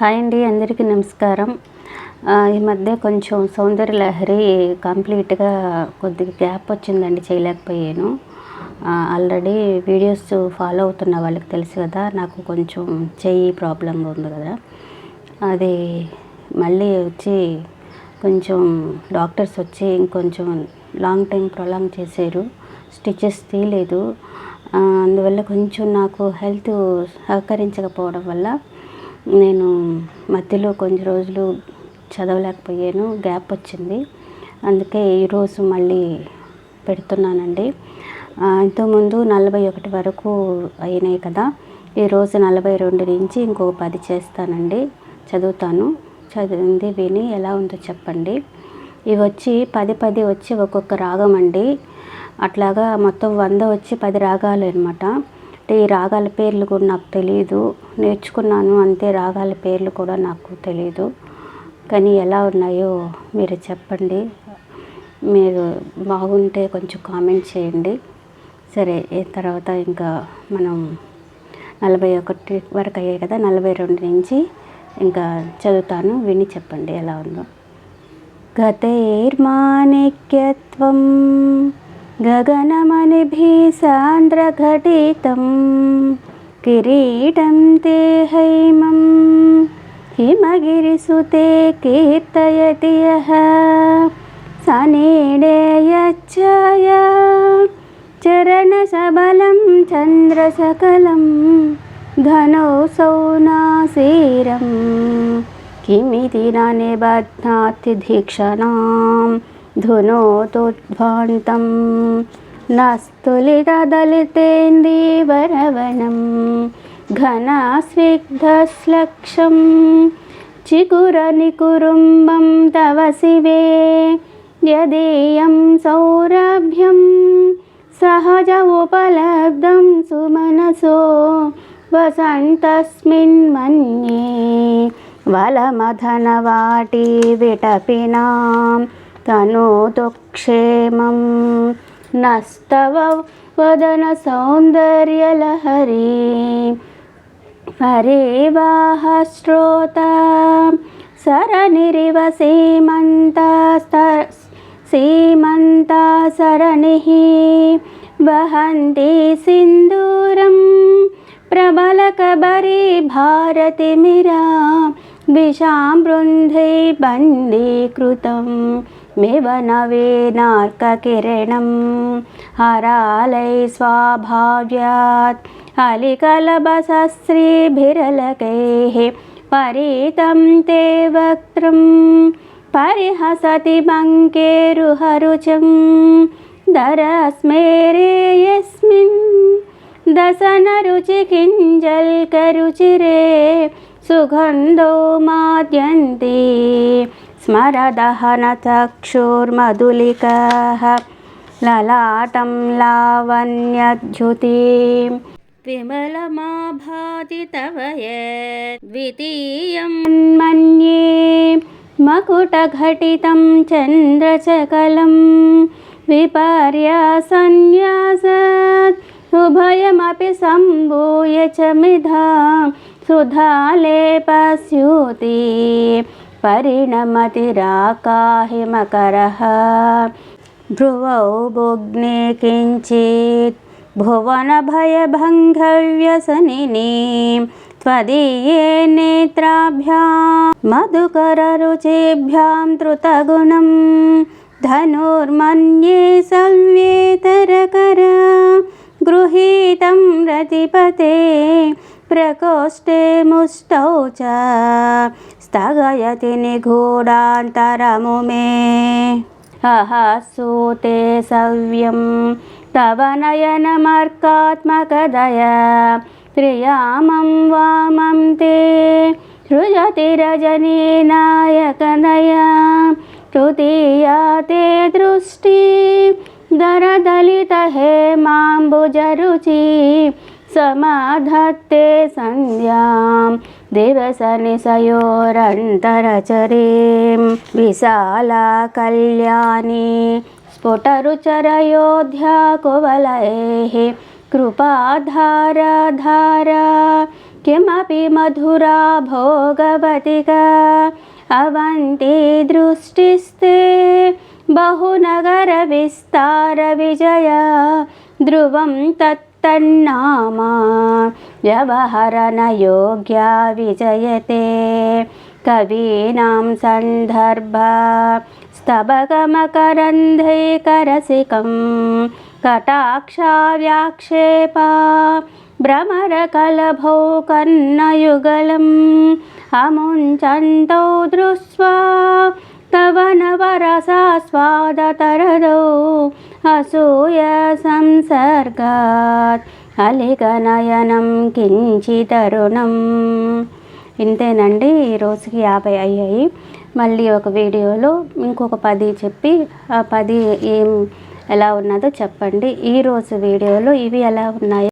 Hi అండి అందరికీ నమస్కారం. ఈ మధ్య కొంచెం సౌందర్య లహరి కంప్లీట్గా కొద్దిగా గ్యాప్ వచ్చిందండి చేయలేకపోయాను. ఆల్రెడీ వీడియోస్ ఫాలో అవుతున్న వాళ్ళకి తెలుసు కదా నాకు కొంచెం చెయ్యి ప్రాబ్లంగా ఉంది కదా. అది మళ్ళీ వచ్చి కొంచెం డాక్టర్స్ వచ్చి ఇంకొంచెం లాంగ్ టైం ప్రొలాంగ్ చేశారు స్టిచెస్ తీయలేదు. అందువల్ల కొంచెం నాకు హెల్త్ సహకరించకపోవడం వల్ల నేను మధ్యలో కొన్ని రోజులు చదవలేకపోయాను గ్యాప్ వచ్చింది. అందుకే ఈరోజు మళ్ళీ పెడుతున్నానండి. ఇంతకుముందు నలభై ఒకటి వరకు అయినాయి కదా. ఈరోజు నలభై రెండు నుంచి ఇంకో పది చేస్తానండి. చదువుతాను. చదివింది విని ఎలా ఉందో చెప్పండి. ఇవి వచ్చి పది పది వచ్చి ఒక్కొక్క రాగం అండి. అట్లాగా మొత్తం వంద వచ్చి పది రాగాలు అనమాట అంటే ఈ రాగాల పేర్లు కూడా నాకు తెలియదు నేర్చుకున్నాను అంతే రాగాల పేర్లు కూడా నాకు తెలియదు కానీ ఎలా ఉన్నాయో మీరు చెప్పండి. మీరు బాగుంటే కొంచెం కామెంట్ చేయండి. సరే తర్వాత ఇంకా మనం నలభై ఒకటి వరకు అయ్యాయి కదా నలభై రెండు నుంచి ఇంకా చదువుతాను. విని చెప్పండి ఎలా ఉందో. గతేర్మాణిక్యత్వం गगनमनिभिसान्द्रघटितं किरीटं ते हैमं हिमगिरिसुते कीर्तयति यः सनिया चरणसबलं चन्द्रसकलं धनुसौ नासीरं किमिति न निबध्नाति धीक्षणाम् ధునోతుధ్వాంతం నస్తులిరదలితేందీవరవనం ఘనాస్నిగ్ధశ్లక్షం చిగురనికురుంబం తవ శివే యదేయం సౌరభ్యం సహజ ఉపలబ్ధం సుమనసో వసంతస్మిన్ మన్యే వలమధనవాటి విటపినాం తనోతు క్షేమం నస్తవ వదన సౌందర్యలహరి పరివాహ శ్రోత సరనిరివ సీమంత సీమంత సరణి వహంతి సింధూరం ప్రబలకబరి భారతిమిరా విషాం బృంధై బందీకృతం मेवनवेनार्ककिरणं हरालै स्वाभाव्यात् अलिकलबसश्रीभिरलकैः परितं ते वक्त्रं परिहसति मङ्केरुहरुचं दरस्मेरे यस्मिन् दशनरुचिकिञ्जल्करुचिरे सुगन्धो माद्यन्ति स्मरदहनचक्षुर्मधुलिकाः ललाटं लावण्यद्युतिं विमलमाभाति तव यद्वितीयं मन्ये मकुटघटितं चन्द्रचकलं विपर्यसन्न्यासात् उभयमपि सम्भूय च मिधा सुधालेपस्यूति परिणमतिराकाहिमकरः भ्रुवौ बुग्ने किञ्चित् भुवनभयभङ्गव्यसनिनीं त्वदीये नेत्राभ्यां मधुकररुचिभ्यां धृतगुणं धनुर्मन्ये सव्येतरकर गृहीतं रतिपते प्रकोष्ठे मुष्टौ च स्थगयति निगूढान्तरमु मे। अहसूते सव्यं तव नयनमर्कात्मकदया त्रियामं वामं ते सृजति रजनीनायकदया तृतीया ते दृष्टि दरदलितहेमाम्बुजरुचि समाधत्ते सन्ध्यां दिवसनिशयोरन्तरचरीं विशाला कल्याणी स्फुटरुचरयोध्या कुवलयेः कृपाधारा धारा किमपि मधुरा भोगवतिका अवन्ति दृष्टिस्ते बहुनगरविस्तारविजया ध्रुवं तत्तन्नामा व्यवहरणयोग्या विजयते कवीनां सन्दर्भा स्तबकमकरन्धैकरसिकं कटाक्षाव्याक्षेपा भ्रमरकलभौ कर्णयुगलम् अमुञ्चन्तौ दृष्ट्वा तव नवरसास्वादतरदौ అసూయ సంసర్గాత్ అలిగనయనం కించి తరుణం ఇంతేనండి ఈరోజుకి యాభై అయ్యాయి. మళ్ళీ ఒక వీడియోలో ఇంకొక పది చెప్పి ఆ పది ఏం ఎలా ఉన్నదో చెప్పండి. ఈరోజు వీడియోలో ఇవి ఎలా ఉన్నాయి